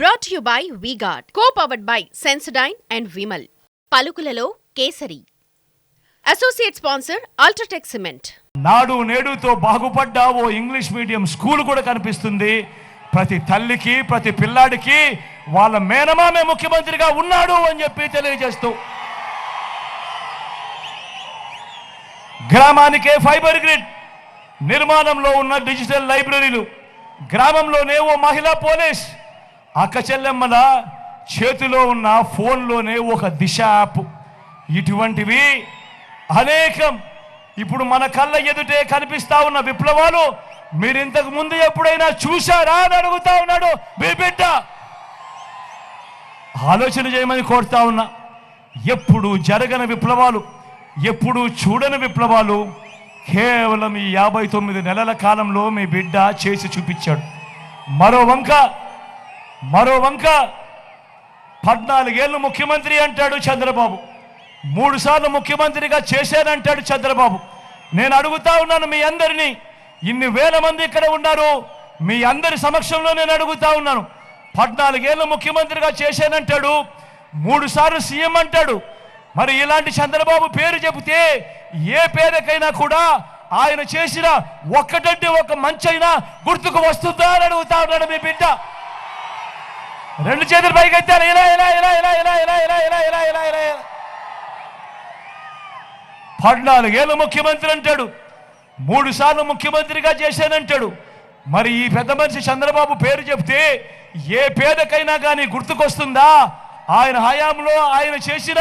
Brought you by V Guard co powered by Sensodyne and Vimal పలుకులలో kesari. Associate sponsor UltraTech cement నాడు నేడుతో బాగుపడ్డ ఓ English medium school కూడా కనిపిస్తుంది. ప్రతి తల్లికి ప్రతి పిల్లాడికి వాళ్ళ మేనమామే ముఖ్యమంత్రిగా ఉన్నాడు అని చెప్పి తెలియజేస్తూ. గ్రామానికే ఫైబర్ గ్రిడ్. నిర్మాణంలో ఉన్న డిజిటల్ లైబ్రరీలు. గ్రామంలోనే ఓ మహిళా పోలీస్. అక్కచెల్లెమ్మల చేతిలో ఉన్న ఫోన్లోనే ఒక దిశ యాప్. ఇటువంటివి అనేకం. ఇప్పుడు మన కళ్ళ ఎదుటే కనిపిస్తా ఉన్న విప్లవాలు మీరు ఇంతకు ముందు ఎప్పుడైనా చూశారా అని అడుగుతా ఉన్నాడు. మీ బిడ్డ. ఆలోచన చేయమని కోరుతా ఉన్నా. ఎప్పుడు జరగని విప్లవాలు ఎప్పుడు చూడని విప్లవాలు కేవలం ఈ యాభై తొమ్మిది నెలల కాలంలో మీ బిడ్డ చేసి చూపించాడు. మరో వంక మరో వంక. పద్నాలుగేళ్ళు ముఖ్యమంత్రి అంటాడు చంద్రబాబు. మూడుసార్లు ముఖ్యమంత్రిగా చేశానంటాడు చంద్రబాబు. నేను అడుగుతా ఉన్నాను మీ అందరినీ ఇన్ని వేల మంది ఇక్కడ ఉన్నారు మీ అందరి సమక్షంలో నేను అడుగుతా ఉన్నాను. పద్నాలుగేళ్ళు ముఖ్యమంత్రిగా చేశానంటాడు మూడుసార్లు సీఎం అంటాడు. మరి ఇలాంటి చంద్రబాబు పేరు చెబితే ఏ పేరుకైనా కూడా ఆయన చేసిన ఒక్కటంటే ఒక మంచైనా గుర్తుకు వస్తుందా అని అడుగుతా ఉన్నాడు మీ బిడ్డ. రెండు చేతులు పైకి ఎత్తారు ఇలా ఇలా ఇలా ఇలా ఇలా ఇలా ఇలా ఇలా ఇలా ఇలా ఇలా ఇలా పద్నాలుగేళ్ళు ముఖ్యమంత్రి అంటాడు మూడు సార్లు ముఖ్యమంత్రిగా చేశానంటాడు మరి ఈ పెద్ద మనిషి చంద్రబాబు పేరు చెప్తే ఏ పేదకైనా కానీ గుర్తుకొస్తుందా ఆయన హయాంలో ఆయన చేసిన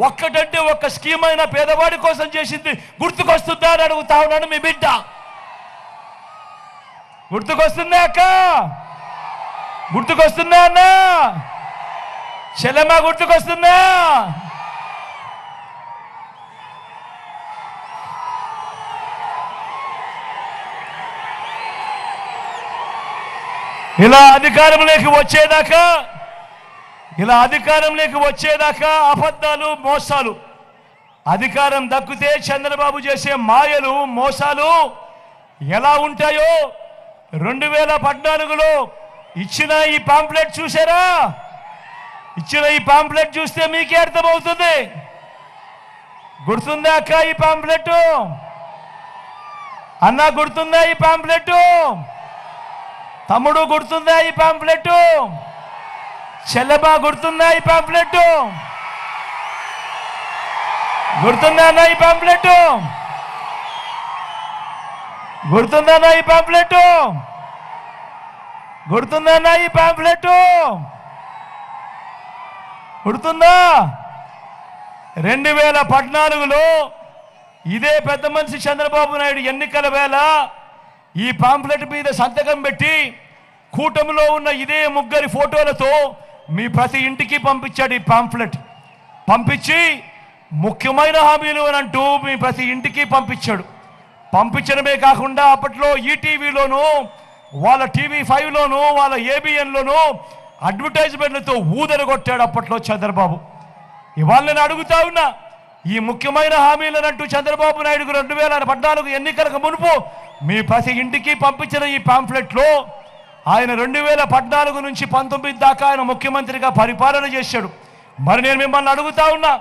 ఒక్కటంటే ఒక్క స్కీమ్ అయినా పేదవాడి కోసం చేసింది గుర్తుకొస్తుందా అని అడుగుతా ఉన్నాను మీ బిడ్డ గుర్తుకొస్తుందా అక్క గుర్తుకొస్తుందా అన్నా? చెల్లమ్మ గుర్తుకొస్తుందా ఇలా అధికారంలోకి వచ్చేదాకా ఇలా అధికారంలోకి వచ్చేదాకా అబద్ధాలు మోసాలు అధికారం దక్కితే చంద్రబాబు చేసే మాయలు మోసాలు ఎలా ఉంటాయో రెండు వేల పద్నాలుగులో ఇచ్చిన ఈ పాంప్లెట్ చూసారా ఇచ్చిన ఈ పాంప్లెట్ చూస్తే మీకే అర్థమవుతుంది. గుర్తుందా అక్క ఈ పాంప్లెట్ అన్న గుర్తుందా ఈ పాంప్లెట్ తమ్ముడు గుర్తుందా ఈ పాంప్లెట్ చెల్లెమా గుర్తుందా ఈ పాంప్లెట్ గుర్తుందా అన్న ఈ పాంప్లెట్ గుర్తుందా అన్న ఈ పాంప్లెట్ గుర్తుందా అన్న ఈ పాంప్లెట్ గుర్తుందా? రెండు వేల పద్నాలుగులో ఇదే పెద్ద మనిషి చంద్రబాబు నాయుడు ఎన్నికల వేళ ఈ పాంప్లెట్ మీద సంతకం పెట్టి కూటమిలో ఉన్న ఇదే ముగ్గురి ఫోటోలతో మీ ప్రతి ఇంటికి పంపించాడు ఈ పాంప్లెట్ పంపించి ముఖ్యమైన హామీలు అని అంటూ మీ ప్రతి ఇంటికి పంపించాడు. పంపించడమే కాకుండా అప్పట్లో ఈటీవీలోనూ వాళ్ళ టీవీ ఫైవ్లోను వాళ్ళ ఏబిఎన్లోను అడ్వర్టైజ్మెంట్లతో ఊదరగొట్టాడు అప్పట్లో చంద్రబాబు. ఇవాళ నేను అడుగుతా ఉన్నా ఈ ముఖ్యమైన హామీలనంటూ చంద్రబాబు నాయుడు రెండు వేల పద్నాలుగు ఎన్నికలకు మునుపు మీ ప్రతి ఇంటికి పంపించిన ఈ పాంఫ్లెట్లో ఆయన రెండు వేల పద్నాలుగు నుంచి పంతొమ్మిది దాకా ఆయన ముఖ్యమంత్రిగా పరిపాలన చేశాడు. మరి నేను మిమ్మల్ని అడుగుతా ఉన్నా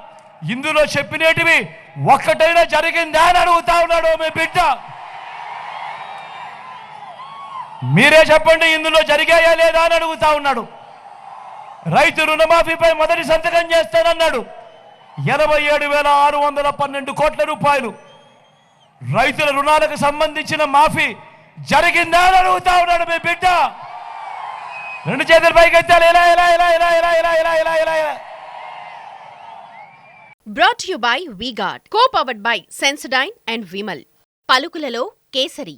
ఇందులో చెప్పినేటివి ఒక్కటైనా జరిగిందా అని అడుగుతా ఉన్నాడు మీ బిడ్డ. మీరే చెప్పండి ఇందులో జరిగాయా లేదా అని అడుగుతా ఉన్నాడు. రైతు రుణమాఫీపై మొదటి సంతకం చేస్తానన్నాడు. ఎనభై ఏడు వేల ఆరు వందల పన్నెండు కోట్ల రూపాయలు. రైతుల రుణాలకు సంబంధించిన మాఫీ జరిగిందా అని అడుగుతా ఉన్నాడు మీ బిడ్డ. రెండు చేతుల పైకి ఎత్తాలి. ఇలా ఇలా ఇలా ఇలా ఇలా ఇలా ఇలా ఇలా ఇలా ఇలా. Brought you by VGuard co powered by Sensodyne and Vimal పలుకులలో Kesari.